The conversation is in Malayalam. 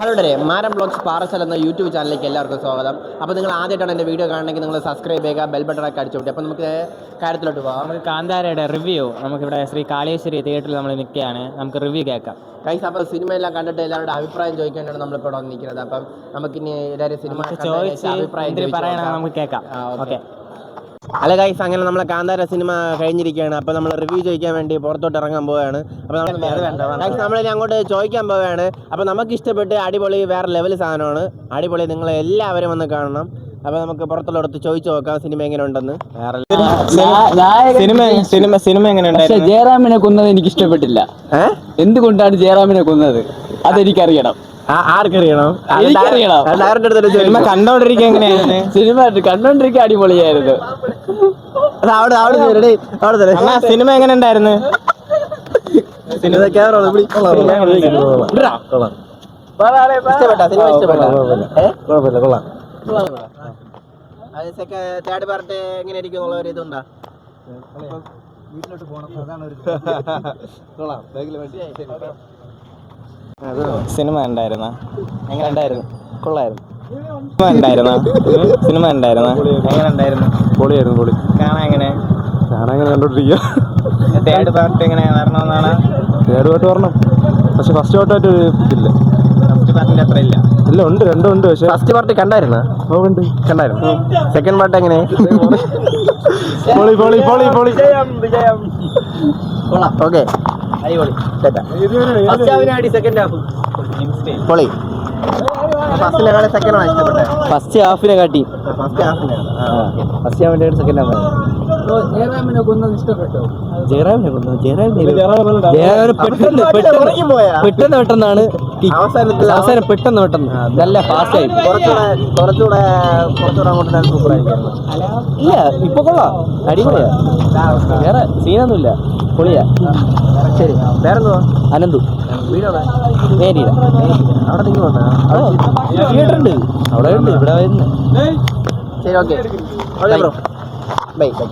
ഹലോടരെ മാരം ബ്ലോഗ്സ് പാറസൽ എന്ന യൂട്യൂബ് ചാനലിലേക്ക് എല്ലാവർക്കും സ്വാഗതം. അപ്പോൾ നിങ്ങൾ ആദ്യമായിട്ടാണ് എന്റെ വീഡിയോ കാണണമെങ്കിൽ നിങ്ങൾ സബ്സ്ക്രൈബ് ചെയ്യുക ബെൽ ബട്ടണൊക്കെ അടിച്ചു വിട്ടു അപ്പോൾ നമുക്ക് കാര്യത്തിലോട്ട് പോകാം നമുക്ക് കാന്താരയുടെ റിവ്യൂ നമുക്കിവിടെ ശ്രീ കാളേശ്വരി തിയേറ്ററിൽ നമ്മൾ നിൽക്കുകയാണ്. നമുക്ക് റിവ്യൂ കേൾക്കാം. കൈസ് അപ്പോൾ സിനിമയെല്ലാം കണ്ടിട്ട് എല്ലാവരുടെ അഭിപ്രായം ചോദിക്കാനാണ് നമ്മളിപ്പോൾ ഇപ്പോൾ വന്നിരിക്കുന്നത്. അപ്പം നമുക്കിനി എല്ലാവരും സിനിമ ചോദിച്ച് അഭിപ്രായം പറയണം നമുക്ക് കേൾക്കാം. ഓക്കേ. അല്ല ഗൈസ് അങ്ങനെ നമ്മളെ കാന്താര സിനിമ കഴിഞ്ഞിരിക്കുകയാണ്. അപ്പോൾ നമ്മൾ റിവ്യൂ ചോദിക്കാൻ വേണ്ടി പുറത്തോട്ട് ഇറങ്ങാൻ പോവുകയാണ്. അപ്പോൾ നമ്മൾ ഗൈസ് നമ്മളിനി അങ്ങോട്ട് ചോദിക്കാൻ പോവുകയാണ്. അപ്പോൾ നമുക്ക് ഇഷ്ടപ്പെട്ട് അടിപൊളി വേറെ ലെവൽ സാധനമാണ്. അടിപൊളി നിങ്ങൾ എല്ലാവരും വന്ന് കാണണം. അപ്പോൾ നമുക്ക് പുറത്തുള്ളടത്ത് ചോദിച്ചു നോക്കാം സിനിമ എങ്ങനെ ഉണ്ടെന്ന് സിനിമ സിനിമ സിനിമ എങ്ങനെ പക്ഷെ ജയറാമിനെ കൊന്നത് എനിക്ക് ഇഷ്ടപ്പെട്ടില്ല ഏഹ് എന്തുകൊണ്ടാണ് ജയറാമിനെ കൊന്നത്? അതെനിക്കറിയണം. ആർക്കറിയണം? എനിക്കറിയണം. Director cinema. കണ്ടോണ്ടിരിക്കുക സിനിമ അടിപൊളിയായിരുന്നു. അത് അവിടെ അവിടെ അവിടെ സിനിമ എങ്ങനെ ഉണ്ടായിരുന്നു? സിനിമ camera ഒന്ന് പിടി. ഇഷ്ടപ്പെട്ടോ? സിനിമ ഇഷ്ടപ്പെട്ടോ? ഏ? കൊള്ളാം, ബാഗിൽ വേണ്ടി എങ്ങനെ ഇരിക്കും എന്നുള്ള ഒരു ഇതുണ്ടോ? സിനിമ ഉണ്ടായിരുന്ന എങ്ങനെ ഉണ്ടായിരുന്നു? കൊള്ളായിരുന്നു. സിനിമ ഉണ്ടായിരുന്ന സിനിമ ഉണ്ടായിരുന്ന എങ്ങനെ ഉണ്ടായിരുന്നു? പൊളിയായിരുന്നു പൊളി. കാണാൻ എങ്ങനെ? ഞാനങ്ങനെ കണ്ടോണ്ടിരിക്കുക തേർഡ് പാർട്ട് എങ്ങനെ വരണമെന്നാണ്? തേർഡ് പാർട്ട് വരണം. പക്ഷെ ഫസ്റ്റ് പാർട്ടായിട്ട് ഇതില്ല. ഫസ്റ്റ് പാർട്ടിന്റെ അത്ര ഇല്ല. ഇല്ല ഉണ്ട് രണ്ടും ഉണ്ട്. പക്ഷെ ഫസ്റ്റ് പാർട്ടി കണ്ടായിരുന്നു? ഓ ഉണ്ട്. കണ്ടായിരുന്നു? സെക്കൻഡ് പാർട്ട് എങ്ങനെ? പൊളി പൊളി പൊളി പൊളി. ഓക്കെ. പൊളി. ഫസ്റ്റിനെക്കാളും സെക്കൻഡ് ആണ് ഇഷ്ടപ്പെട്ടത് ഫസ്റ്റ് ഹാഫിനെ കാട്ടി. ഫസ്റ്റ് ഹാഫിനെ ഫസ്റ്റ് ഹാഫിന്റെ സെക്കൻഡ് ഹാഫ് ജയറാമിനെ കൊന്നത് ഇഷ്ടപ്പെട്ടോ? ജയറാമിനെ കൊന്നത് ജയറാമിനെ ജയറാമിനെ പെട്ടെന്ന് പെട്ടെന്ന് പെട്ടെന്ന് പെട്ടെന്നാണ്. അവസാനത്തിൽ അവസാനം പെട്ടെന്ന് പെട്ടെന്ന്. നല്ല ഫാസ്റ്റ് ആയി. കുറച്ചുകൂടെ കുറച്ചുകൂടെ കുറച്ചുകൂടെ അങ്ങോട്ട് സൂപ്പർ ആയിരിക്കും ഇല്ല ഇപ്പൊ കൊള്ളാം. അടിപൊളിയാ. വേറെ സീനൊന്നുമില്ല പൊളിയാ? ശരി. വേറെന്തുവാ? അനന്തു. വീടോടെ നേരിട അവിടെ നിങ്ങൾ വന്നാ തിയേറ്റർ ഉണ്ട് അവിടെ ഉണ്ട് ഇവിടെ വരുന്നത് ശരി okay. Okay bro. Bye bye